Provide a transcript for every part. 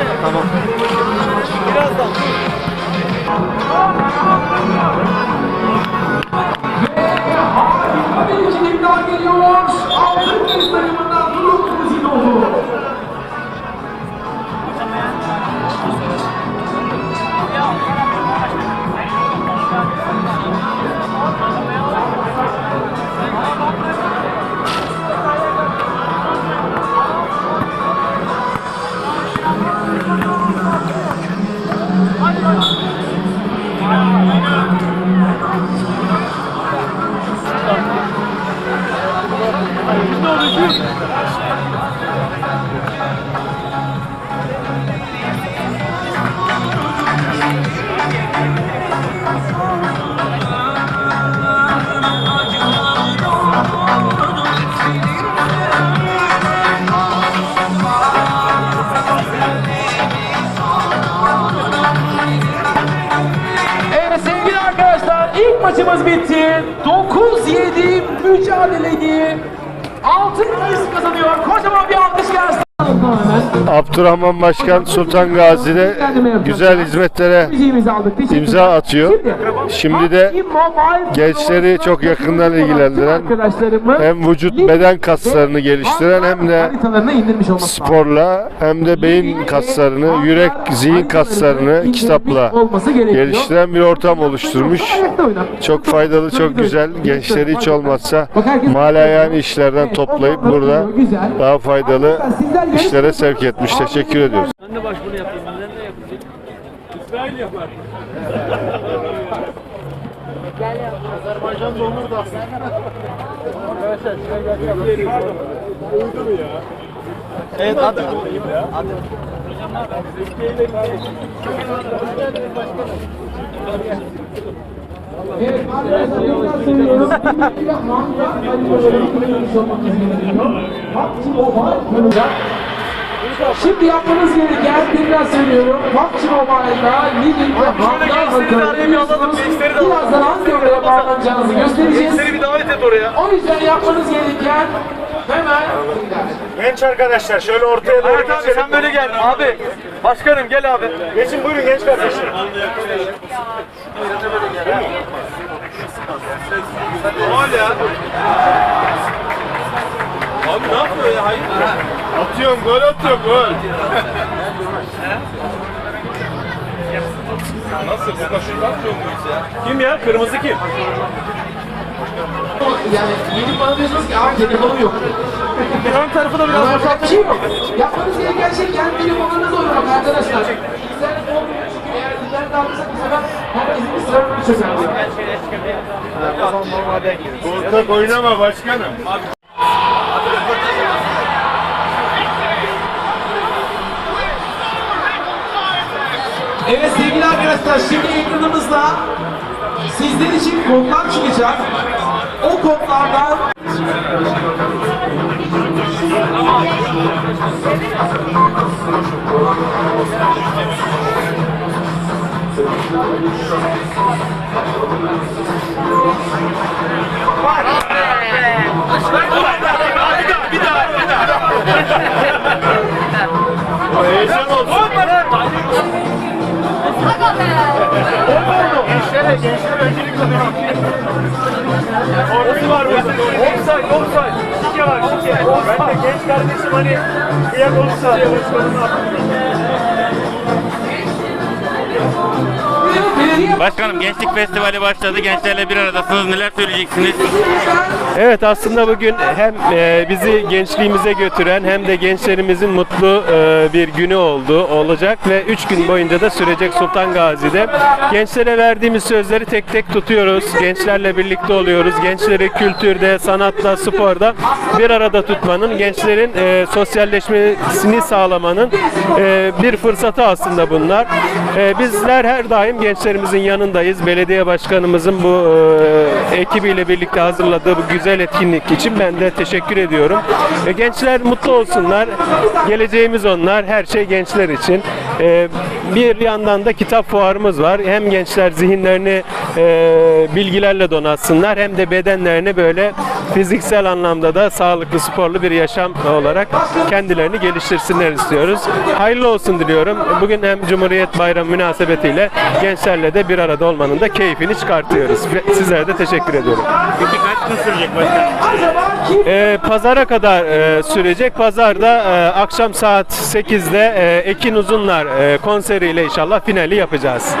Tamam. Birazdan. Maçımız bitti. 9-7 mücadeleyi altın kazanıyor. Kocaman Abdurrahman Başkan Sultan Gazi'de güzel hizmetlere imza atıyor. Şimdi de gençleri çok yakından ilgilendiren hem vücut beden kaslarını geliştiren hem de sporla hem de beyin kaslarını, yürek, zihin kaslarını kitapla geliştiren bir ortam oluşturmuş. Çok faydalı, çok güzel. Gençleri hiç olmazsa yani işlerden toplayıp burada daha faydalı işlere sevk etmiş. Teşekkür ediyoruz. Ben de başvuru yapayım. Ben de yapacak. İsrail yapar. Azerbaycan donur da. Arkadaşlar şuraya gel. Uydu mu ya? Evet hadi. Hadi. Hocam ne haber? Evet arkadaşlar Şimdi yapmanız gereken tekrar söylüyorum. PUBG Mobile'da Lidl ve gençleri gençleri de alalım. birazdan Ankara'ya bağlanacağınızı göstereceğiz. Seni bir davet et oraya. O yüzden yapmanız gereken hemen Genç arkadaşlar şöyle ortaya doğru Evet abi geçelim. sen böyle gel. Abi. Başkanım gel abi. Geçin buyurun genç kardeşim. Gol ya. Abi ne yapıyor ya? Hayır. Atıyorum gol atıyor gol. Nasıl? Şuradan atıyor muyuz ya? Kim ya? Kırmızı kim? yani gelip bana diyorsunuz ki abi telefonum yok. Ön tarafı da biraz Yapacak bir şey yok. Yapmanız gereken şey kendi telefonunuzla oynamak arkadaşlar. İnternet olmuyor çünkü eğer internet alırsak bu sefer herkesin bir server'ı çözer diyor. Korkak oynama başkanım. Arkadaşlar şimdi ekranımızda sizler için kodlar çıkacak. O kodlardan Heyecan olsun. Gençlere, gençlere öncelik Orası var burada. Offside, offside. Şike var şike. Ben de genç kardeşim hani kıyak olursa. belediye Başkanım Gençlik Festivali başladı. Gençlerle bir aradasınız. Neler söyleyeceksiniz? Evet aslında bugün hem e, bizi gençliğimize götüren hem de gençlerimizin mutlu e, bir günü oldu, olacak ve 3 gün boyunca da sürecek Sultan Gazi'de. Gençlere verdiğimiz sözleri tek tek tutuyoruz. Gençlerle birlikte oluyoruz. Gençleri kültürde, sanatta, sporda bir arada tutmanın, gençlerin e, sosyalleşmesini sağlamanın bir fırsatı aslında bunlar. Bizler her daim gençlerimizin yanındayız. Belediye başkanımızın bu e, ekibiyle birlikte hazırladığı bu güzel etkinlik için ben de teşekkür ediyorum. E, gençler mutlu olsunlar. Geleceğimiz onlar. Her şey gençler için. E, bir yandan da kitap fuarımız var. Hem gençler zihinlerini e, bilgilerle donatsınlar hem de bedenlerini böyle fiziksel anlamda da sağlıklı sporlu bir yaşam olarak kendilerini geliştirsinler istiyoruz. Hayırlı olsun diliyorum. Bugün hem Cumhuriyet Bayramı münasebetiyle gençlerle de bir arada olmanın da keyfini çıkartıyoruz. Sizlere de teşekkür ediyorum. Peki kaç gün sürecek başkanım? Ee, pazara kadar e, sürecek. Pazarda e, akşam saat 8'de e, Ekin Uzunlar e, konseriyle inşallah finali yapacağız.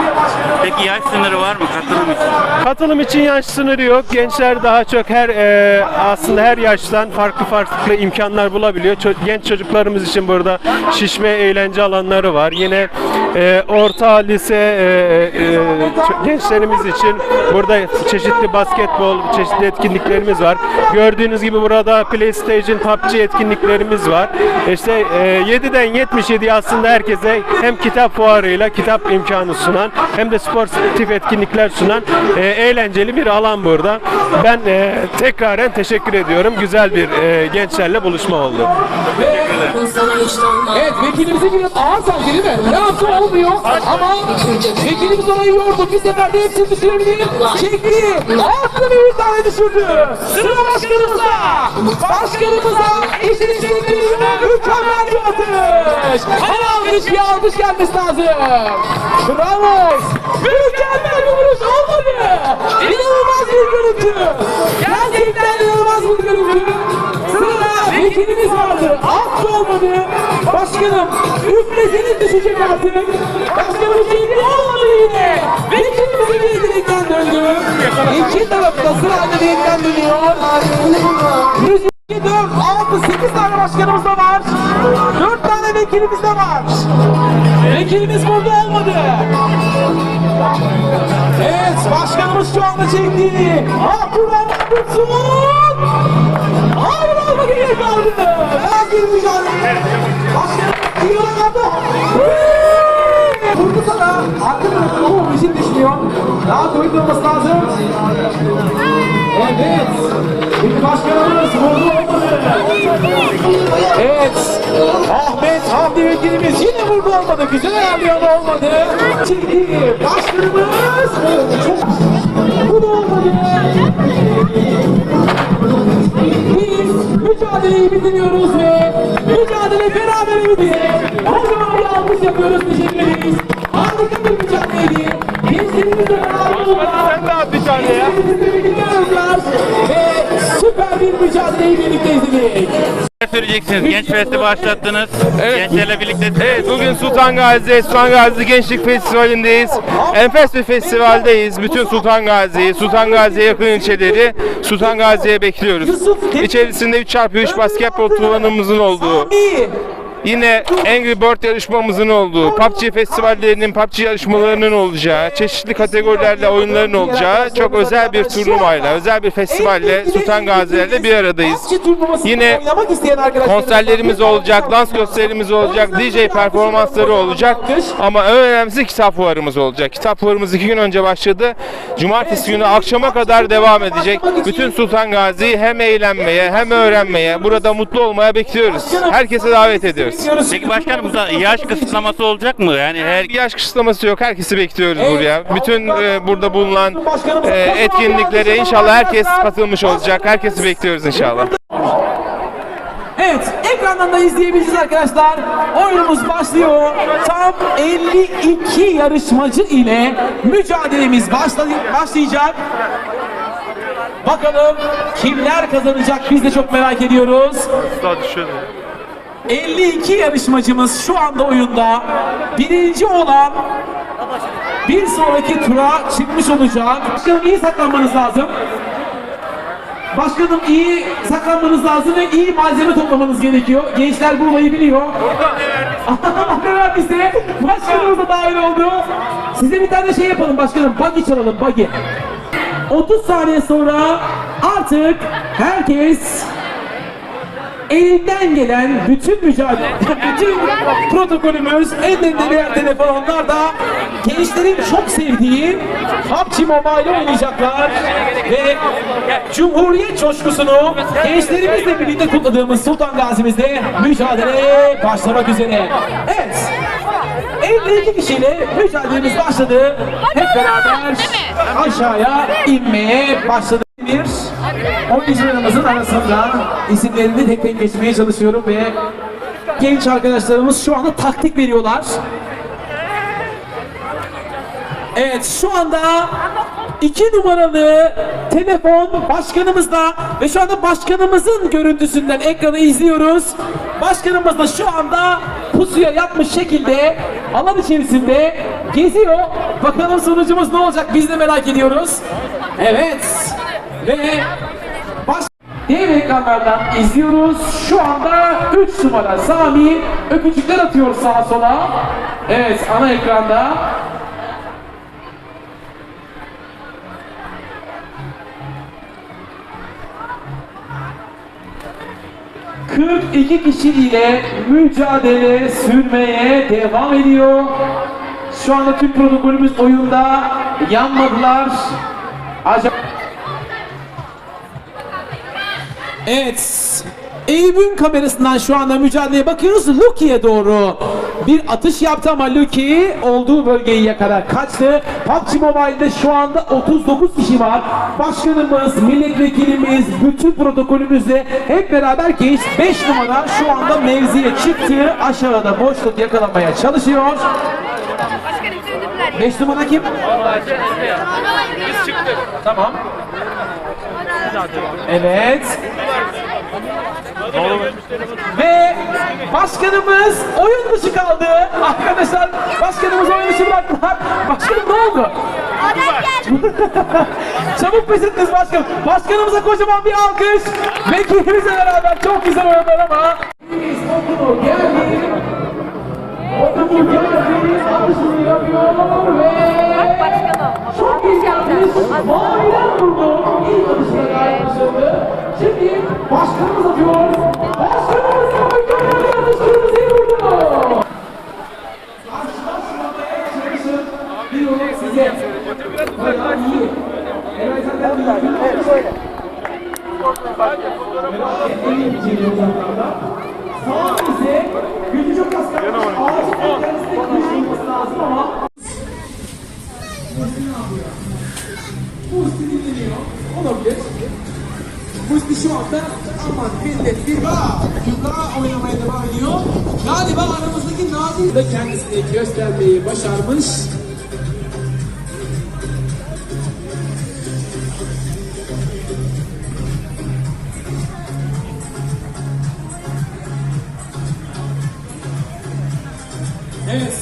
Peki yaş sınırı var mı katılım için? Katılım için yaş sınırı yok. Gençler daha çok her e, aslında her yaştan farklı farklı imkanlar bulabiliyor. Ço- genç çocuklarımız için burada şişme eğlence alanları var. Yine e, orta lise e, e, ço- gençlerimiz için burada çeşitli basketbol, çeşitli etkinliklerimiz var. Gördüğünüz gibi burada PlayStation, PUBG etkinliklerimiz var. İşte e, 7'den 77'ye aslında herkese hem kitap fuarıyla kitap imkanı sunan hem de sportif etkinlikler sunan e, eğlenceli bir alan burada. Ben e, tekraren teşekkür ediyorum. Güzel bir e, gençlerle buluşma oldu. Evet vekilimize girip ağır sanki değil mi? Ne yaptı olmuyor ama vekilimiz ona yordu. Bir seferde hepsini düşürebilir. Çekti. Altını bir tane düşürdü. Sıra başkanımıza. Başkanımıza eşinin çektiği mükemmel bir atış. Her alkış bir alkış gelmesi lazım. Bravo. Mükemmel bir vuruş olmadı. İnanılmaz bir görüntü. Gerçekten inanılmaz bir görüntü. Sırada vekilimiz vardı. Alt olmadı. Başkanım üfleseniz düşecek artık. Başkanım şimdi olmadı yine. Vekilimizin bir direkten döndü. İki tarafta sırayla direkten dönüyor. 102, 4, 6, 8 tane başkanımız da var. 4 tane vekilimiz de var. Vekilimiz burada olmadı. Evet başkanımız şu anda çekti. Abdurrahman Kutsun. Hayır olmak gerek kaldı. Biraz bir mücadele. Başkanım iyi oynadı. Vurdu sana. Arka tarafı o işin düşmüyor. Daha kuvvetli olması lazım. Evet. Şimdi başkanımız vurdu olmadı. Olmadı. Güzel ayarlıyor ama olmadı. Çekti. Başkanımız. Çok... Bu da olmadı. Biz mücadeleyi bitiriyoruz ve mücadele beraber bitti. Kocaman bir alkış yapıyoruz. Teşekkür ederiz. Harika bir mücadeleydi. Gençlerimizle beraber oldular. Sen de at bir tane ya. Gençlerimizle birlikte oynadılar ve süper bir mücadeleyi birlikte izledik. Ne süreceksiniz? Genç Festi başlattınız. Gençlerle birlikte Evet bugün Sultan Gazi, Sultan Gazi Gençlik Festivali'ndeyiz. Enfes bir festivaldeyiz. Bütün Sultan Gazi'yi, Sultan Gazi'ye yakın ilçeleri Sultan Gazi'ye bekliyoruz. İçerisinde 3x3 basketbol turnuvanımızın olduğu. Yine Angry Bird yarışmamızın olduğu, PUBG festivallerinin, PUBG yarışmalarının olacağı, çeşitli kategorilerle oyunların olacağı çok özel bir turnuvayla, özel bir festivalle Sultan Gazi'lerle bir aradayız. Yine Konserlerimiz olacak, dans gösterimiz olacak, DJ performansları olacak ama en önemlisi kitap fuarımız olacak. Kitap fuarımız iki gün önce başladı. Cumartesi günü akşama kadar devam edecek. Bütün Sultan Gazi'yi hem eğlenmeye hem öğrenmeye, burada mutlu olmaya bekliyoruz. Herkese davet ediyoruz. Peki başkanım burada yaş kısıtlaması olacak mı? Yani her Bir yaş kısıtlaması yok. Herkesi bekliyoruz buraya. Bütün e, burada bulunan e, etkinliklere inşallah herkes katılmış olacak. Herkesi bekliyoruz inşallah. Evet, ekrandan da izleyebileceğiz arkadaşlar. Oyunumuz başlıyor. Tam 52 yarışmacı ile mücadelemiz başlay- başlayacak. Bakalım kimler kazanacak biz de çok merak ediyoruz. 52 yarışmacımız şu anda oyunda. Birinci olan bir sonraki tura çıkmış olacak. Başkanım iyi saklanmanız lazım. Başkanım iyi saklanmanız lazım ve iyi malzeme toplamanız gerekiyor. Gençler bu olayı biliyor. ne verdiyse başkanımız da dahil oldu. Size bir tane şey yapalım başkanım. Buggy çalalım buggy. 30 saniye sonra artık herkes elinden gelen bütün mücadele, bütün protokolümüz, ellerinde birer telefonlar da gençlerin çok sevdiği PUBG Mobile oynayacaklar ve Cumhuriyet coşkusunu gençlerimizle birlikte kutladığımız Sultan Gazi'mizde mücadele başlamak üzere. Evet. 52 kişiyle mücadelemiz başladı. Hep beraber aşağıya inmeye başladı. Bir oyuncularımızın arasında isimlerini tek tek geçmeye çalışıyorum ve genç arkadaşlarımız şu anda taktik veriyorlar. Evet şu anda iki numaralı telefon başkanımızda ve şu anda başkanımızın görüntüsünden ekranı izliyoruz. Başkanımız da şu anda pusuya yatmış şekilde alan içerisinde geziyor. Bakalım sonucumuz ne olacak biz de merak ediyoruz. Evet ve baş Dev ekranlardan izliyoruz. Şu anda 3 numara Sami öpücükler atıyor sağa sola. Evet ana ekranda. 42 kişi ile mücadele sürmeye devam ediyor. Şu anda Türk protokolümüz oyunda yanmadılar. Acaba Evet. Eyüp'ün kamerasından şu anda mücadeleye bakıyoruz. Luki'ye doğru bir atış yaptı ama Luki olduğu bölgeyi kadar kaçtı. PUBG Mobile'de şu anda 39 kişi var. Başkanımız, milletvekilimiz, bütün protokolümüzle hep beraber genç 5 numara şu anda mevziye çıktı. Aşağıda boşluk yakalamaya çalışıyor. Başkanım sürdürdüler ya. 5 numara kim? Biz çıktık. Tamam. Evet. Ve başkanımız oyun dışı kaldı. Arkadaşlar başkanımız oyun dışı bıraktılar. Başkanım ne oldu? Çabuk pes ettiniz başkanım. Başkanımıza kocaman bir alkış. Vekilimizle beraber çok güzel oyunlar ama. Okulu geldi. Okulu geldi. Atışını yapıyor ve... Başkanım. Çok iyi Musti şu anda aman millet bir daha oynamaya devam ediyor. Galiba aramızdaki Nadir de kendisini göstermeyi başarmış. Evet